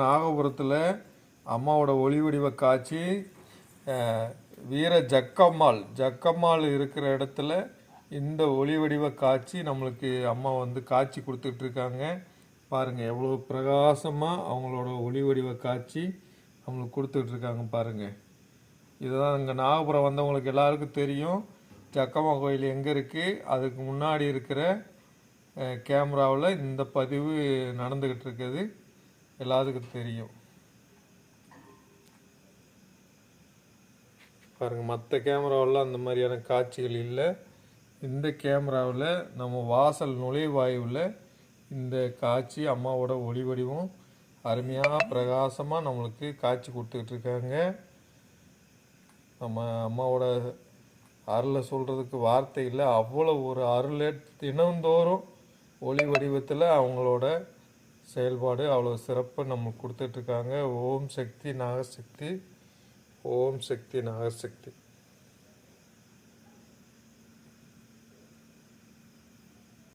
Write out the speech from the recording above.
நாகபுரத்தில் அம்மாவோட ஒளி வடிவ காட்சி வீர ஜக்கம்மாள். ஜக்கம்மாள் இருக்கிற இடத்துல இந்த ஒளி வடிவ காட்சி நம்மளுக்கு அம்மா வந்து காட்சி கொடுத்துட்டு இருக்காங்க. பாருங்கள் எவ்வளோ பிரகாசமாக அவங்களோட ஒளிவடிவ காட்சி நம்மளுக்கு கொடுத்துட்டு இருக்காங்க பாருங்கள் இதுதான் இங்கே நாகபுரம் வந்தவங்களுக்கு எல்லாருக்கும் தெரியும். ஜக்கம்மா கோயில் எங்கே இருக்குது அதுக்கு முன்னாடி இருக்கிற கேமராவில் இந்த பதிவு நடந்துக்கிட்டு இருக்குது. எல்லாத்துக்கும் தெரியும். பாருங்கள் மற்ற கேமராவெல்லாம் அந்த மாதிரியான காட்சிகள் இல்லை. இந்த கேமராவில் நம்ம வாசல் நுழைவாயுவில் இந்த காட்சி அம்மாவோட ஒளி வடிவம் அருமையாக பிரகாசமாக நம்மளுக்கு காட்சி கொடுத்துக்கிட்டு இருக்காங்க. நம்ம அம்மாவோட அருளை சொல்கிறதுக்கு வார்த்தை இல்லை. அவ்வளோ ஒரு அருளை தினந்தோறும் ஒளி வடிவத்தில் அவங்களோட செயல்பாடு அவ்வளோ சிறப்பு நம்மளுக்கு கொடுத்துட்ருக்காங்க ஓம் சக்தி நாகசக்தி. ஓம் சக்தி நாகசக்தி.